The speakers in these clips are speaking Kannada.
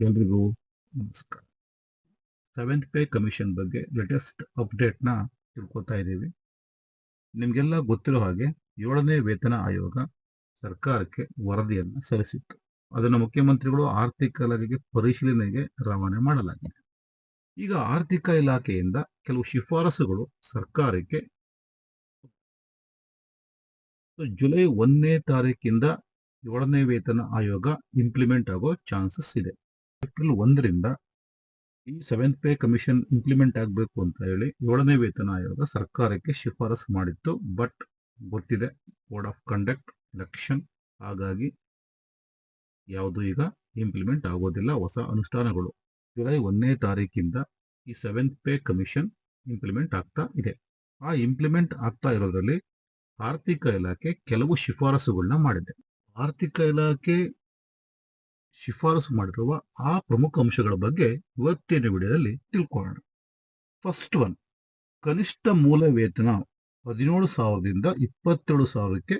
ಎಲ್ರಿಗೂ ನಮಸ್ಕಾರ. ಸೆವೆಂತ್ ಪೇ ಕಮಿಷನ್ ಬಗ್ಗೆ ಲೇಟೆಸ್ಟ್ ಅಪ್ಡೇಟ್ನ ತಿಳ್ಕೊತಾ ಇದ್ದೀವಿ. ನಿಮಗೆಲ್ಲ ಗೊತ್ತಿರೋ ಹಾಗೆ ಏಳನೇ ವೇತನ ಆಯೋಗ ಸರ್ಕಾರಕ್ಕೆ ವರದಿಯನ್ನು ಸಲ್ಲಿಸಿತ್ತು. ಅದನ್ನು ಮುಖ್ಯಮಂತ್ರಿಗಳು ಆರ್ಥಿಕ ಇಲಾಖೆಗೆ ಪರಿಶೀಲನೆಗೆ ರವಾನೆ ಮಾಡಲಾಗಿದೆ. ಈಗ ಆರ್ಥಿಕ ಇಲಾಖೆಯಿಂದ ಕೆಲವು ಶಿಫಾರಸುಗಳು ಸರ್ಕಾರಕ್ಕೆ ಜುಲೈ ಒಂದನೇ ತಾರೀಕಿಂದ ಏಳನೇ ವೇತನ ಆಯೋಗ ಇಂಪ್ಲಿಮೆಂಟ್ ಆಗೋ ಚಾನ್ಸಸ್ ಇದೆ. ಏಪ್ರಿಲ್ ಒಂದರಿಂದ ಈ ಸೆವೆಂತ್ ಪೇ ಕಮಿಷನ್ ಇಂಪ್ಲಿಮೆಂಟ್ ಆಗಬೇಕು ಅಂತ ಹೇಳಿ ಏಳನೇ ವೇತನ ಆಯೋಗ ಸರ್ಕಾರಕ್ಕೆ ಶಿಫಾರಸು ಮಾಡಿತ್ತು. ಬಟ್ ಗೊತ್ತಿದೆ ಕೋಡ್ ಆಫ್ ಕಂಡಕ್ಟ್ ಎಲೆಕ್ಷನ್ ಹಾಗಾಗಿ ಯಾವುದು ಈಗ ಇಂಪ್ಲಿಮೆಂಟ್ ಆಗೋದಿಲ್ಲ, ಹೊಸ ಅನುಷ್ಠಾನಗಳು. ಜುಲೈ ಒಂದನೇ ತಾರೀಕಿಂದ ಈ ಸೆವೆಂತ್ ಪೇ ಕಮಿಷನ್ ಇಂಪ್ಲಿಮೆಂಟ್ ಆಗ್ತಾ ಇದೆ. ಆ ಇಂಪ್ಲಿಮೆಂಟ್ ಆಗ್ತಾ ಇರೋದ್ರಲ್ಲಿ ಆರ್ಥಿಕ ಇಲಾಖೆ ಕೆಲವು ಶಿಫಾರಸುಗಳನ್ನ ಮಾಡಿದೆ. ಆರ್ಥಿಕ ಇಲಾಖೆ ಶಿಫಾರಸು ಮಾಡಿರುವ ಆ ಪ್ರಮುಖ ಅಂಶಗಳ ಬಗ್ಗೆ ಇವತ್ತಿನ ವಿಡಿಯೋದಲ್ಲಿ ತಿಳ್ಕೊಳ್ಳೋಣ. ಫಸ್ಟ್ ಒನ್ ಕನಿಷ್ಠ ಮೂಲ ವೇತನ ಹದಿನೇಳು ಸಾವಿರದಿಂದ ಇಪ್ಪತ್ತೇಳು ಸಾವಿರಕ್ಕೆ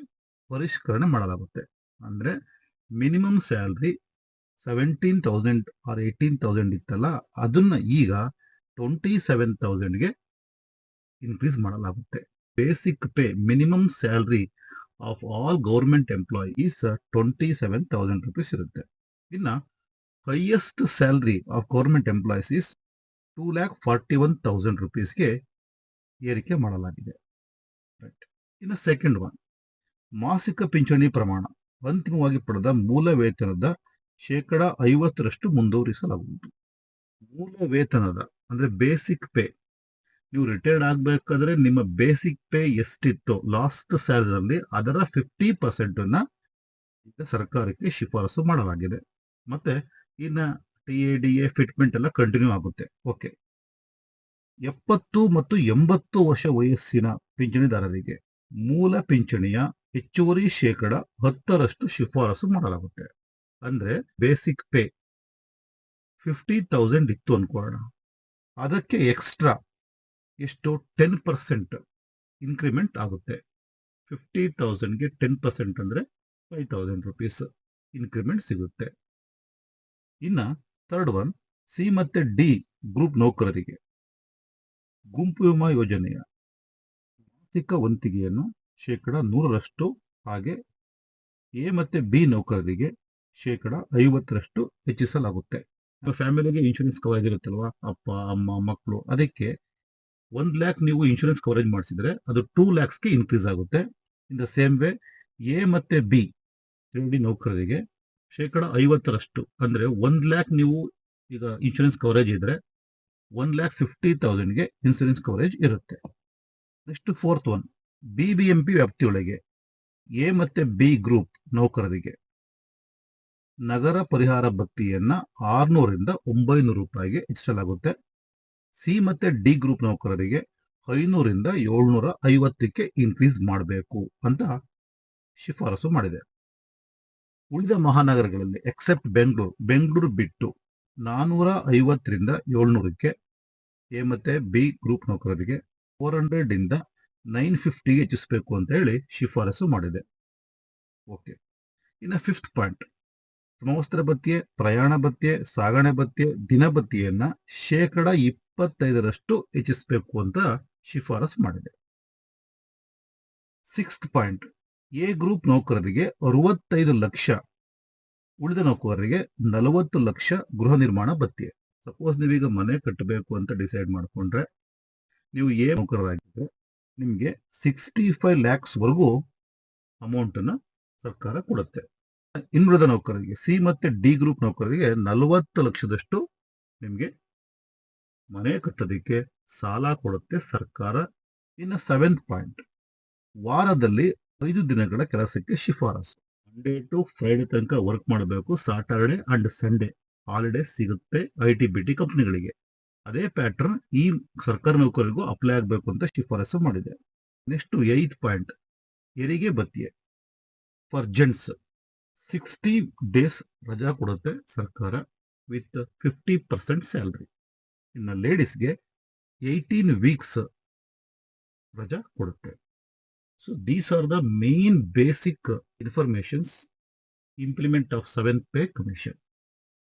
ಪರಿಷ್ಕರಣೆ ಮಾಡಲಾಗುತ್ತೆ. ಅಂದರೆ minimum salary seventeen thousand or eighteen thousand ಇತ್ತಲ್ಲ, ಅದನ್ನು ಈಗ ಟ್ವೆಂಟಿ ಸೆವೆನ್ ತೌಸಂಡ್ಗೆ ಇನ್ಕ್ರೀಸ್ ಮಾಡಲಾಗುತ್ತೆ. Basic pay minimum salary of all government employees twenty seven thousand rupees ಇರುತ್ತೆ. ಇನ್ನ highest salary of government employees is two lakh forty one thousand ರುಪೀಸ್ಗೆ ಏರಿಕೆ ಮಾಡಲಾಗಿದೆ. ರೈಟ್ ಇನ್ನು ಸೆಕೆಂಡ್ ಒನ್ ಮಾಸಿಕ ಪಿಂಚಣಿ ಪ್ರಮಾಣ, ಅಂತಿಮವಾಗಿ ಪಡೆದ ಮೂಲ ವೇತನದ ಶೇಕಡ ಐವತ್ತರಷ್ಟು ಮುಂದುವರಿಸಲಾಗುವುದು. ಮೂಲ ವೇತನದ, ಅಂದರೆ ಬೇಸಿಕ್ ಪೇ ನೀವು ರಿಟೈರ್ಡ್ ಆಗಬೇಕಾದ್ರೆ ನಿಮ್ಮ ಬೇಸಿಕ್ ಪೇ ಎಷ್ಟಿತ್ತು ಲಾಸ್ಟ್ ಸ್ಯಾಲರಿ ಅದರ ಫಿಫ್ಟಿ ಪರ್ಸೆಂಟನ್ನು ಈಗ ಸರ್ಕಾರಕ್ಕೆ ಶಿಫಾರಸು ಮಾಡಲಾಗಿದೆ. ಮತ್ತೆ ಇನ್ನ T A D A fitment ಎಲ್ಲ ಕಂಟಿನ್ಯೂ ಆಗುತ್ತೆ. ಓಕೆ ಎಪ್ಪತ್ತು ಮತ್ತು ಎಂಬತ್ತು ವರ್ಷ ವಯಸ್ಸಿನ ಪಿಂಚಣಿದಾರರಿಗೆ ಮೂಲ ಪಿಂಚಣಿಯ ಹೆಚ್ಚುವರಿ ಶೇಕಡ ಹತ್ತರಷ್ಟು ಶಿಫಾರಸು ಮಾಡಲಾಗುತ್ತೆ. ಅಂದ್ರೆ ಬೇಸಿಕ್ ಪೇ ಫಿಫ್ಟಿ ತೌಸಂಡ್ ಇತ್ತು ಅನ್ಕೊಳ್ಳೋಣ. ಅದಕ್ಕೆ ಎಕ್ಸ್ಟ್ರಾ ಎಷ್ಟು? ಟೆನ್ ಪರ್ಸೆಂಟ್ ಇನ್ಕ್ರಿಮೆಂಟ್ ಆಗುತ್ತೆ. ಫಿಫ್ಟಿ ತೌಸಂಡ್ಗೆ ಟೆನ್ ಪರ್ಸೆಂಟ್ ಅಂದ್ರೆ ಫೈವ್ ತೌಸಂಡ್ ರುಪೀಸ್ ಇನ್ಕ್ರಿಮೆಂಟ್ ಸಿಗುತ್ತೆ. ಇನ್ನ ಥರ್ಡ್ ಒನ್ ಸಿ ಮತ್ತೆ ಡಿ ಗ್ರೂಪ್ ನೌಕರರಿಗೆ. ಗುಂಪು ವಿಮಾ ಯೋಜನೆಯ ಮಾಸಿಕ ವಂತಿಗೆಯನ್ನು ಶೇಕಡ ನೂರರಷ್ಟು ಹಾಗೆ ಎ ಮತ್ತೆ ಬಿ ನೌಕರರಿಗೆ ಶೇಕಡ ಐವತ್ತರಷ್ಟು ಹೆಚ್ಚಿಸಲಾಗುತ್ತೆ. ಫ್ಯಾಮಿಲಿಗೆ ಇನ್ಶೂರೆನ್ಸ್ ಕವರೇಜ್ ಇರುತ್ತಲ್ವಾ ಅಪ್ಪ, ಅಮ್ಮ ಮಕ್ಕಳು ಅದಕ್ಕೆ ಒಂದು ಲ್ಯಾಕ್ ನೀವು ಇನ್ಶೂರೆನ್ಸ್ ಕವರೇಜ್ ಮಾಡಿಸಿದ್ರೆ ಅದು ಟೂ ಲ್ಯಾಕ್ಸ್ಗೆ ಇನ್ಕ್ರೀಸ್ ಆಗುತ್ತೆ. In the same way A ಮತ್ತೆ ಬಿ ಡಿ ನೌಕರರಿಗೆ ಶೇಕಡ ಐವತ್ತರಷ್ಟು. ಅಂದರೆ ಒಂದು ಲ್ಯಾಕ್ ನೀವು ಈಗ ಇನ್ಶೂರೆನ್ಸ್ ಕವರೇಜ್ ಇದ್ರೆ ಒನ್ ಲ್ಯಾಕ್ ಫಿಫ್ಟಿ ತೌಸಂಡ್ಗೆ ಇನ್ಶೂರೆನ್ಸ್ ಕವರೇಜ್ ಇರುತ್ತೆ. Next fourth one B B M P ವ್ಯಾಪ್ತಿಯೊಳಗೆ A ಮತ್ತೆ ಬಿ ಗ್ರೂಪ್ ನೌಕರರಿಗೆ ನಗರ ಪರಿಹಾರ ಭಕ್ತಿಯನ್ನು ಆರುನೂರಿಂದ ಒಂಬೈನೂರು ರೂಪಾಯಿಗೆ ಹೆಚ್ಚಿಸಲಾಗುತ್ತೆ. ಸಿ ಮತ್ತೆ ಡಿ ಗ್ರೂಪ್ ನೌಕರರಿಗೆ ಐನೂರಿಂದ ಏಳ್ನೂರ ಐವತ್ತಕ್ಕೆ ಇನ್ಕ್ರೀಸ್ ಮಾಡಬೇಕು ಅಂತ ಶಿಫಾರಸು ಮಾಡಿದೆ. ಉಳಿದ ಮಹಾನಗರಗಳಲ್ಲಿ ಎಕ್ಸೆಪ್ಟ್ ಬೆಂಗಳೂರು ಬೆಂಗಳೂರು ಬಿಟ್ಟು ನಾನ್ನೂರ ಐವತ್ತರಿಂದ ಏಳ್ನೂರಕ್ಕೆ ಎ ಮತ್ತೆ ಬಿ ಗ್ರೂಪ್ ನೌಕರರಿಗೆ ಫೋರ್ ಹಂಡ್ರೆಡ್ ಇಂದ ನೈನ್ ಫಿಫ್ಟಿಗೆ ಹೆಚ್ಚಿಸಬೇಕು ಅಂತ ಹೇಳಿ ಶಿಫಾರಸು ಮಾಡಿದೆ. ಓಕೆ ಇನ್ನು ಫಿಫ್ತ್ ಪಾಯಿಂಟ್ ಸಮವಸ್ತ್ರ ಭತ್ಯೆ, ಪ್ರಯಾಣ ಭತ್ಯೆ, ಸಾಗಣೆ ಭತ್ಯೆ, ದಿನ ಶೇಕಡ ಇಪ್ಪತ್ತೈದರಷ್ಟು ಹೆಚ್ಚಿಸಬೇಕು ಅಂತ ಶಿಫಾರಸು ಮಾಡಿದೆ. ಸಿಕ್ಸ್ತ್ ಪಾಯಿಂಟ್ ಎ ಗ್ರೂಪ್ ನೌಕರರಿಗೆ ಅರವತ್ತೈದು ಲಕ್ಷ, ಉಳಿದ ನೌಕರರಿಗೆ ನಲವತ್ತು ಲಕ್ಷ ಗೃಹ ನಿರ್ಮಾಣ ಭತ್ಯೆ. ಸಪೋಸ್ ನೀವೀಗ ಮನೆ ಕಟ್ಟಬೇಕು ಅಂತ ಡಿಸೈಡ್ ಮಾಡಿಕೊಂಡ್ರೆ, ನೀವು ಎ ನೌಕರರಾಗಿದ್ರೆ ನಿಮಗೆ ಸಿಕ್ಸ್ಟಿ ಫೈವ್ ಲ್ಯಾಕ್ಸ್ವರೆಗೂ ವರೆಗೂ ಅಮೌಂಟ್ ಅನ್ನ ಸರ್ಕಾರ ಕೊಡುತ್ತೆ. ಇನ್ನುಳಿದ ನೌಕರರಿಗೆ, ಸಿ ಮತ್ತು ಡಿ ಗ್ರೂಪ್ ನೌಕರರಿಗೆ ನಲವತ್ತು ಲಕ್ಷದಷ್ಟು ನಿಮಗೆ ಮನೆ ಕಟ್ಟೋದಕ್ಕೆ ಸಾಲ ಕೊಡುತ್ತೆ ಸರ್ಕಾರ. ಇನ್ನು ಸೆವೆಂತ್ ಪಾಯಿಂಟ್ ವಾರದಲ್ಲಿ ಐದು ದಿನಗಳ ಕೆಲಸಕ್ಕೆ ಶಿಫಾರಸು. ಮಂಡೇ ಟು ಫ್ರೈಡೆ ತನಕ ವರ್ಕ್ ಮಾಡಬೇಕು. ಸಾಟರ್ಡೆ ಅಂಡ್ ಸಂಡೇ ಹಾಲಿಡೇ ಸಿಗುತ್ತೆ ಐ ಟಿ ಬಿ ಟಿ ಕಂಪ್ನಿಗಳಿಗೆ. ಅದೇ ಪ್ಯಾಟರ್ನ್ ಈ ಸರ್ಕಾರಿ ನೌಕರಿಗೂ ಅಪ್ಲೈ ಆಗಬೇಕು ಅಂತ ಶಿಫಾರಸು ಮಾಡಿದೆ. ನೆಕ್ಸ್ಟ್ ಏತ್ ಪಾಯಿಂಟ್ ಹೆರಿಗೆ ಬತ್ತಿಯೇ ಫಾರ್ ಜೆಂಟ್ಸ್ ಸಿಕ್ಸ್ಟಿ ಡೇಸ್ ರಜಾ ಕೊಡುತ್ತೆ ಸರ್ಕಾರ ವಿತ್ ಫಿಫ್ಟಿ ಪರ್ಸೆಂಟ್ ಸ್ಯಾಲ್ರಿ ಇನ್ನು ಲೇಡೀಸ್ಗೆ ಏಯ್ಟೀನ್ ವೀಕ್ಸ್ ರಜಾ ಕೊಡುತ್ತೆ. So these are the main basic informations implement of 7th pay commission.